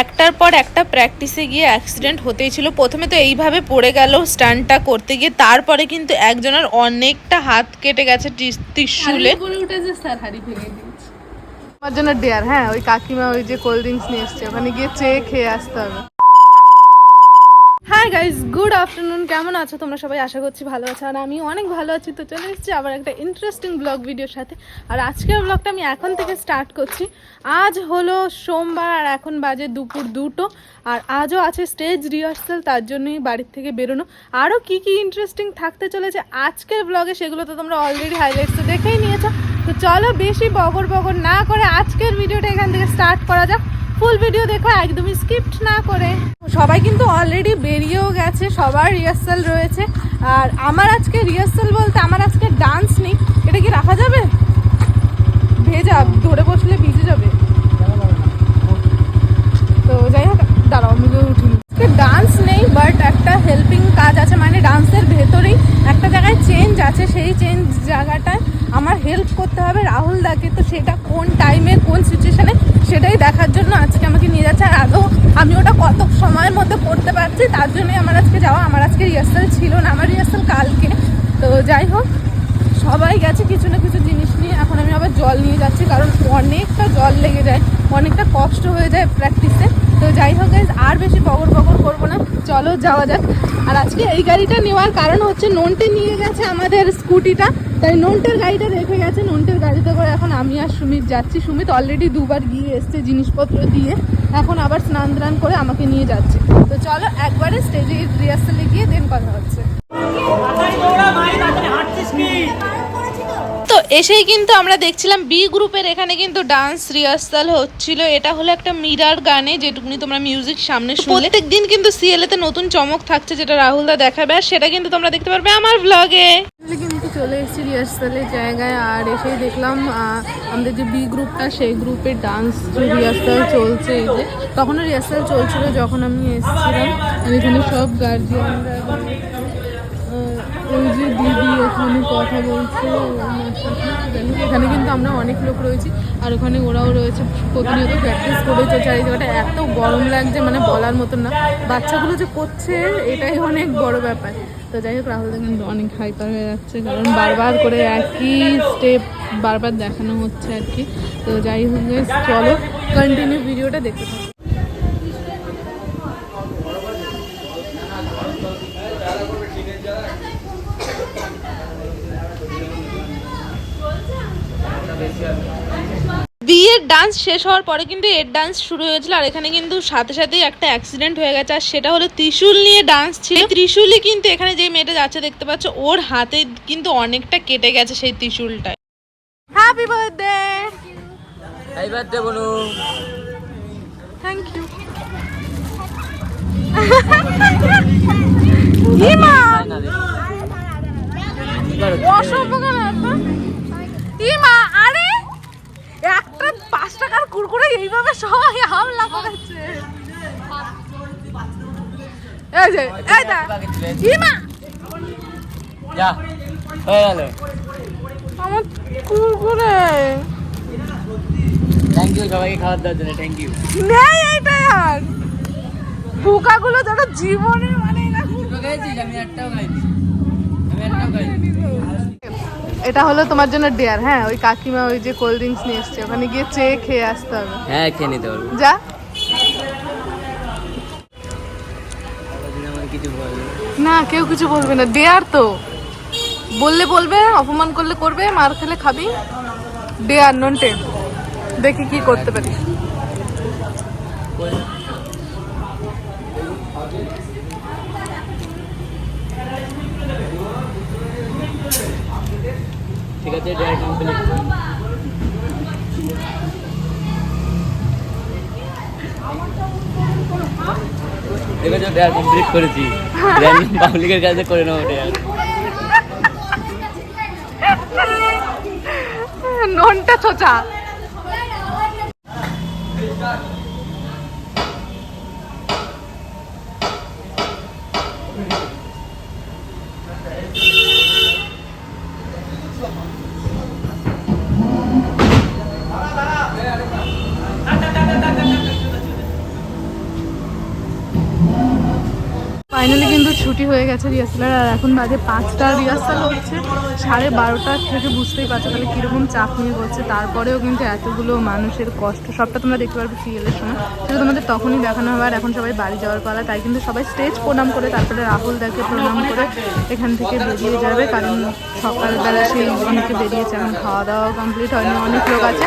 একটার পর একটা প্র্যাকটিসে গিয়ে অ্যাক্সিডেন্ট হতেই ছিল। প্রথমে তো এইভাবে পড়ে গেল স্টান্টটা করতে গিয়ে তারপরে কিন্তু একজনের অনেকটা হাত কেটে গেছে ত্রিশুলে। আমার জন্য ডেয়ার হ্যাঁ ওই কাকিমা ওই যে কোল্ড ড্রিঙ্কস নিয়ে এসছে ওখানে গিয়ে চেয়ে খেয়ে আসতে হবে। হাই গাইজ গুড আফটারনুন কেমন আছো তোমরা সবাই? আশা করছি ভালো আছো। আর আমি অনেক ভালো আছি। তো চলে এসেছি আবার একটা ইন্টারেস্টিং ব্লগ ভিডিওর সাথে। আর আজকের ব্লগটা আমি এখন থেকে স্টার্ট করছি। আজ হলো সোমবার আর এখন বাজে দুপুর দুটো। আর আজও আছে স্টেজ রিহার্সাল তার জন্যই বাড়ির থেকে বেরোনো। আরও কি কি ইন্টারেস্টিং থাকতে চলেছে আজকের ব্লগে সেগুলো তো তোমরা অলরেডি হাইলাইটসে দেখেই নিয়েছো। তো চলো বেশি বগর বগর না করে আজকের ভিডিওটা এখান থেকে স্টার্ট করা যাক। ফুল ভিডিও দেখো, একদমই স্কিপ্ট না করে। সবাই কিন্তু অলরেডি বেরিয়েও গেছে, সবার রিহার্সাল রয়েছে। আর আমার আজকে রিহার্সাল বলতে আমার আজকে ডান্স নেই। এটা কি রাখা যাবে? ভেজা, ধরে বসলে ভিজে যাবে? তো যাই হোক, দাঁড়াও মিলে উঠিনি ডান্স নেই বাট একটা হেল্পিং কাজ আছে মানে ডান্সের ভেতরেই একটা জায়গায় চেঞ্জ আছে। সেই চেঞ্জ জায়গাটায় আমার হেল্প করতে হবে রাহুল দাকে। তো সেটা কোন টাইমে কোন সিচুয়েশনে সেটাই দেখার জন্য আজকে আমাকে নিয়ে যাচ্ছে। আর আদৌ আমি ওটা কত সময়ের মধ্যে করতে পারছি, তার জন্যই আমার আজকে যাওয়া। আমার আজকে রিহার্সাল ছিল না, আমার রিহার্সাল কালকে। তো যাই হোক, সবাই গেছে কিছু না কিছু জিনিস নিয়ে। এখন আমি আবার জল নিয়ে যাচ্ছি, কারণ অনেকটা জল লেগে যায়, অনেকটা কষ্ট হয়ে যায় প্র্যাকটিসে তো যাই হোক আর বেশি বগর বগর করব না। চলো যাওয়া যাক। আর আজকে এই গাড়িটা নেওয়ার কারণ হচ্ছে, নন্টে নিয়ে গেছে আমাদের স্কুটিটা। তাই নন্টের গাড়িটা রেখে গেছে নন্টের গাড়িতে করে এখন আমি আর সুমিত যাচ্ছি। সুমিত অলরেডি দুবার গিয়ে এসছে জিনিসপত্র দিয়ে এখন আবার স্নান টান করে আমাকে নিয়ে যাচ্ছে। তো চলো একবারে স্টেজে রিহার্সালে গিয়ে দেন কথা হচ্ছে। তো এসেই কিন্তু আমরা দেখছিলাম বি গ্রুপের এখানে কিন্তু ডান্স রিহার্সাল হচ্ছিল। এটা হলো একটা মিরার গানে যেটুকুনি তোমরা মিউজিক সামনে শুনলে। প্রত্যেক দিন কিন্তু সিএলএ তে নতুন চমক থাকছে যেটা রাহুল দা দেখাবে। আর সেটা কিন্তু তোমরা দেখতে পারবে আমার ব্লগে কিন্তু চলে এসেছি রিহার্সালের জায়গায় আর এসেই দেখলাম আমাদের যে বি গ্রুপটা সেই গ্রুপের ডান্স রিহার্সাল চলছে এই যে, তখনও রিহার্সাল চলছিল যখন আমি এসেছিলাম এখানে সব গার্জিয়ানরা ওই যে দিদি ওখানে কথা বলছে, ওনার সাথে। এখানে কিন্তু আমরা অনেক লোক রয়েছি, আর ওখানে ওরাও রয়েছে প্রতিনিয়ত প্র্যাকটিস করে চলছে। আর এই জায়গাটা এত গরম লাগছে মানে বলার মতন না। বাচ্চাগুলো যে করছে, এটাই অনেক বড় ব্যাপার। তো যাই হোক, রাহুল কিন্তু অনেক হাইপার হয়ে যাচ্ছে, কারণ বারবার করে একই স্টেপ বারবার দেখানো হচ্ছে আর কি। তো যাই হোক চলো কন্টিনিউ ভিডিওটা দেখতে থাকো। বিয়ের ডান্স শেষ হওয়ার পরে কিন্তু এর ডান্স শুরু হয়েছিল আর এখানে কিন্তু সাথে সাথেই একটা অ্যাক্সিডেন্ট হয়ে গেছে আর সেটা হলো ত্রিশূল নিয়ে ডান্স ছিল। ত্রিশূলই কিন্তু এখানে যে মেয়েটা যাচ্ছে দেখতে পাচ্ছ ওর হাতে কিন্তু অনেকটা কেটে গেছে সেই ত্রিশূলটায়। হ্যাপি বার্থডে এই বার্থডে বলু থ্যাংক ইউ ইমা কুরকুরে এইভাবে সবাই হামলা করেছে। এই যে এই দেখ ইমা! যা হয়ে গেল। আমার কুরকুরে থ্যাংক ইউ সবাইকে খাবার দেওয়ার জন্য থ্যাংক ইউ নেই এইটা আর পোকাগুলো যেন জীবনে মানে না খাইছিস আমি একটাও খাইছি আমি একটাও খাইছি এটা হলো তোমার জন্য ডেয়ার হ্যাঁ? ওই কাকিমা ওই যে কোল্ড ড্রিঙ্কস নিয়ে এসছে ওখানে গিয়ে চেয়ে খেয়ে আসতে হবে। হ্যাঁ খেয়ে নিতে পারব। যা। না কেউ কিছু বলবে না। ডেয়ার তো। বললে বলবে অপমান করলে করবে মার খেলে খাবি। ডেয়ার নন টেন দেখি কি করতে পারিস। আছে ডেয়ার কমপ্লিট করেছি। পাবলিকের কাছে করে নেব ডেয়ার ননটা ছোচা ফাইনালি কিন্তু ছুটি হয়ে গেছে রিহার্সালের আর এখন বাজে পাঁচটা। রিহার্সাল হচ্ছে সাড়ে বারোটার থেকে বুঝতেই পারছ তাহলে কীরকম চাপ নিয়ে করছে তারপরেও কিন্তু এতগুলো মানুষের কষ্ট সবটা তোমরা দেখতে পারবে সিরিয়ালের সময়। সেটা তোমাদের তখনই দেখানো হবে আর এখন সবাই বাড়ি যাওয়ার পালা তাই কিন্তু সবাই স্টেজ প্রণাম করে তারপরে রাহুল দাকে প্রণাম করে এখান থেকে বেরিয়ে যাবে কারণ সকালবেলা সেই অনেকে বেরিয়েছে এখন খাওয়া দাওয়া কমপ্লিট হয়নি অনেক লোক আছে।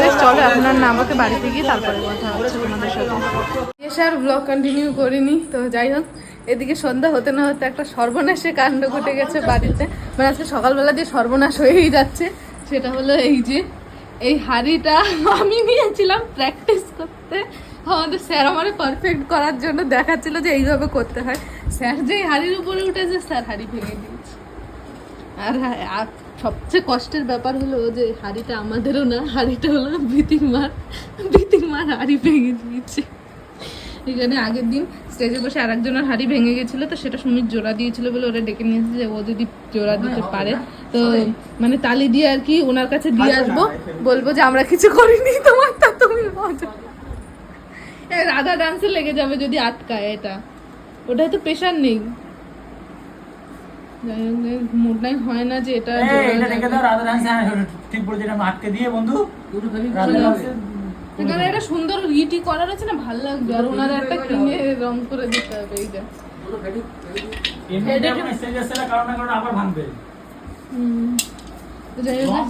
হোক, চলো এখন আর নামকে বাড়িতে গিয়ে তারপরে কথা হচ্ছে তোমাদের সাথে। এসে আর ব্লগ কন্টিনিউ করিনি তো যাই হোক। এদিকে সন্ধ্যা হতে না হতে একটা সর্বনাশে কাণ্ড ঘটে গেছে বাড়িতে। মানে আজকে সকালবেলা যে সর্বনাশ হয়েই যাচ্ছে। সেটা হলো এই যে এই হাড়িটা আমি নিয়েছিলাম প্র্যাকটিস করতে। আমাদের স্যার আমার পারফেক্ট করার জন্য দেখাচ্ছিল যে এইভাবে করতে হয়। স্যার যেই হাড়ির উপরে উঠেছে স্যার হাড়ি ভেঙে দিয়েছে। আর হ্যাঁ, আর সবচেয়ে কষ্টের ব্যাপার হলো যে হাড়িটা আমাদেরও না হাড়িটা হলো ভীতির মার ভীতির মার হাড়ি ভেঙে দিয়েছে। এখানে আগের দিন স্টেজে বসে আরেকজনের হাড়ি ভেঙে গেছিল তো সেটা সুমিত জোড়া দিয়েছিল বলে ওরা ডেকে নিয়েছে যে ও যদি জোড়া দিতে পারে। তো মানে তালি দিয়ে আর কি ওনার কাছে দিয়ে আসব। বলব যে আমরা কিছু করিনি তোমার তা তুমি রাধা ডান্সে লেগে যাবে যদি আটকায় এটা। ওটা তো প্রেশার নেই। মনে হয় না যে এটা হ্যাঁ ঠিক বলছি এটা আটকে দিয়ে বন্ধু। এখানে একটা সুন্দর ইটি করা রয়েছে না ভালো লাগবে। আর ওনার একটা কিনে রং করে দিতে হবে এইটা তো যাই হোক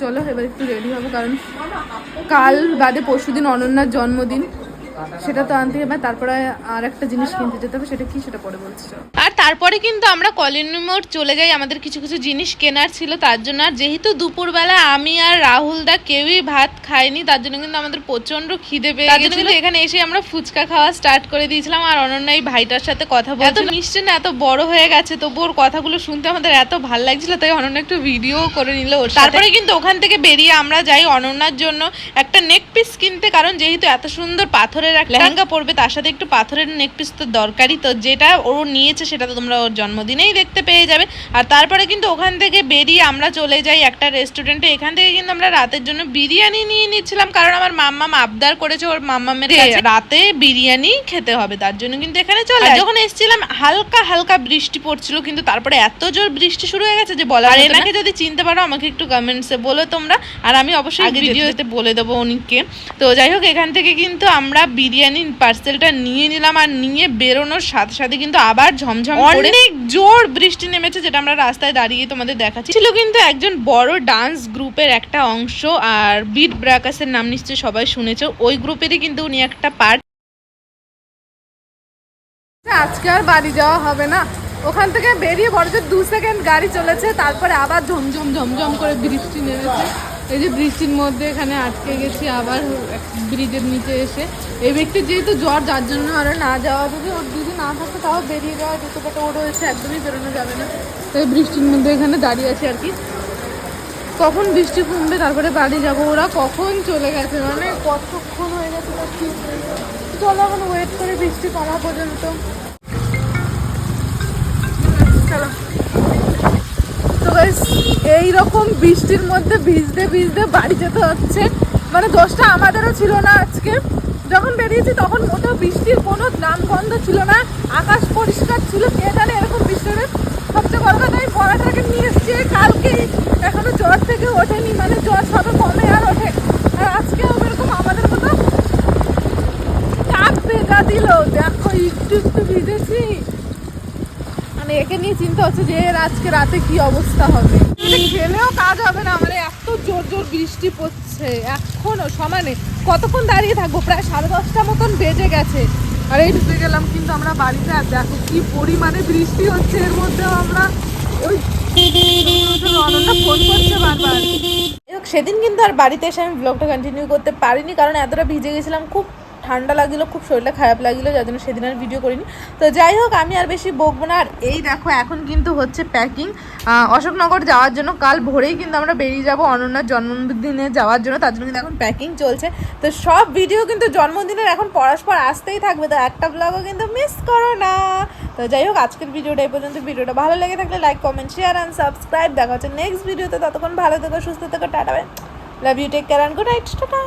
চলো। এবার একটু রেডি হব কারণ কাল বাদে পরশুদিন অনন্যার জন্মদিন। সেটা তো আনতে হবে তারপরে আর একটা জিনিস কিনতে যেতে হবে সেটা কি সেটা পরে বলছি তারপরে কিন্তু আমরা কলোনি মোড় চলে যাই আমাদের কিছু কিছু জিনিস কেনার ছিল তার জন্য। আর যেহেতু দুপুরবেলা আমি আর রাহুল দা কেউই ভাত খাইনি তার জন্য কিন্তু আমাদের প্রচণ্ড খিদে পেয়ে গেছিল। কিন্তু এখানে এসে আমরা ফুচকা খাওয়া স্টার্ট করে দিয়েছিলাম আর অনন্যা এই ভাইটার সাথে কথা বলছিল। এত মিষ্টি না এত বড় হয়ে গেছে তবু ওর কথাগুলো শুনতে আমাদের এত ভালো লাগছিল তাই অনন্যা একটু ভিডিও করে নিল ওর তারপরে কিন্তু ওখান থেকে বেরিয়ে আমরা যাই অনন্যার জন্য। একটা নেক পিস কিনতে কারণ যেহেতু এত সুন্দর পাথরের এক লেহেঙ্গা পরবে তার সাথে একটু পাথরের নেক পিস তো দরকারই তো যেটা ও নিয়েছে সেটা তো তোমরা ওর জন্মদিনেই দেখতে পেয়ে যাবে। আর তারপরে কিন্তু ওখান থেকে বেরিয়ে আমরা চলে যাই একটা রেস্টুরেন্টে এখান থেকে কিন্তু আমরা রাতের জন্য বিরিয়ানি নিয়ে নিচ্ছিলাম কারণ আমার মাম্মাম আবদার করেছে ওর মাম্মামের রাতে বিরিয়ানি খেতে হবে তার জন্য কিন্তু এখানে চলে যখন এসেছিলাম হালকা হালকা বৃষ্টি পড়ছিল কিন্তু তারপরে এত জোর বৃষ্টি শুরু হয়ে গেছে যে বলা আর এনাকে যদি চিনতে পারো আমাকে একটু কমেন্টসে বলো তোমরা। আর আমি অবশ্যই ভিডিওতে বলে দেবো উনিকে। তো যাই হোক এখান থেকে কিন্তু আমরা বিরিয়ানি পার্সেলটা নিয়ে নিলাম। আর নিয়ে বেরোনোর সাথে সাথে কিন্তু আবার ঝমঝম অনেক জোর বৃষ্টি নেমেছে যেটা আমরা রাস্তায় দাঁড়িয়ে তোমাদের দেখাচ্ছি। ছিল কিন্তু একজন বড় ডান্স গ্রুপের একটা অংশ আর বিট ব্রাকাসের নাম নিশ্চয়ই সবাই শুনেছো। ওই গ্রুপেরই কিন্তু উনি একটা পার্ট আজকে আর বাড়ি যাওয়া হবে না। ওখান থেকে বেরিয়ে বড় যে দু সেকেন্ড গাড়ি চলেছে তারপরে আবার ঝমঝম ঝমঝম করে বৃষ্টি নেমেছে। এই যে বৃষ্টির মধ্যে এখানে আটকে গেছি, আবার ব্রিজের নিচে এসে। এই ব্যক্তির যেহেতু জ্বর, যার জন্য আরও না যাওয়া, যদি ওর যদি না থাকতো, তাও বেরিয়ে যাওয়া যেতে পারতো ওরও এসে একদমই বেরোনো যাবে না। তাই বৃষ্টির মধ্যে এখানে দাঁড়িয়ে আছি আর কি। কখন বৃষ্টি কমবে, তারপরে বাড়ি যাব। ওরা কখন চলে গেছে? মানে কতক্ষণ হয়ে গেছে। চলো এখন ওয়েট করে বৃষ্টি কমা পর্যন্ত। গাইস এইরকম বৃষ্টির মধ্যে ভিজতে ভিজতে বাড়ি যেতে হচ্ছে। মানে দোষটা আমাদেরও ছিল না আজকে। যখন বেরিয়েছি তখন মোটেও বৃষ্টির কোনো নাম গন্ধ ছিল না। আকাশ পরিষ্কার ছিল, কে জানে এরকম বৃষ্টি হবে সবচেয়ে বড় কথা আমি পড়াটাকে নিয়ে এসেছি। কালকে এখনও জ্বর থেকে ওঠেনি মানে জ্বর সবে কমে আর ওঠে। আর আজকেও ওরকম আমাদের মতো কাক ভেজা দিল। দেখো, একটু একটু ভিজেছি। মানে একে নিয়ে চিন্তা হচ্ছে যে এর আজকে রাতে কি অবস্থা হবে? মানে খেলেও কাজ হবে না মানে এত জোর জোর বৃষ্টি পড়ছে, এখনও সমানে। কতক্ষণ দাঁড়িয়ে থাকব? প্রায় সাড়ে দশটা মতন বেজে গেছে। আর এই ঢুকে গেলাম কিন্তু আমরা বাড়িতে, আর দেখো কি পরিমাণে বৃষ্টি হচ্ছে এর মধ্যেও আমরা। ওই ফোন সেদিন কিন্তু আর বাড়িতে এসে আমি ব্লগটা কন্টিনিউ করতে পারিনি, কারণ এতটা ভিজে গেছিলাম, খুব ঠান্ডা লাগছিল, খুব শরীরটা খারাপ লাগছিল, যার জন্য সেদিন আর ভিডিও করিনি। তো যাই হোক, আমি আর বেশি বকবো না। আর এই দেখো, এখন কিন্তু হচ্ছে প্যাকিং অশোকনগর যাওয়ার জন্য কাল ভোরেই কিন্তু আমরা বেরিয়ে যাব অনন্যার জন্মদিনে যাওয়ার জন্য। তার জন্য কিন্তু এখন প্যাকিং চলছে। তো সব ভিডিও কিন্তু জন্মদিনের এখন পরস্পর আসতেই থাকবে। তো একটা ব্লগও কিন্তু মিস করো না। তো যাই হোক, আজকের ভিডিওটা এই পর্যন্ত। ভিডিওটা ভালো লেগে থাকলে like comment share and subscribe দেখা হচ্ছে নেক্সট ভিডিওতে ততক্ষণ ভালো থেকো, সুস্থ থেকো, tata love you take care and good night tata.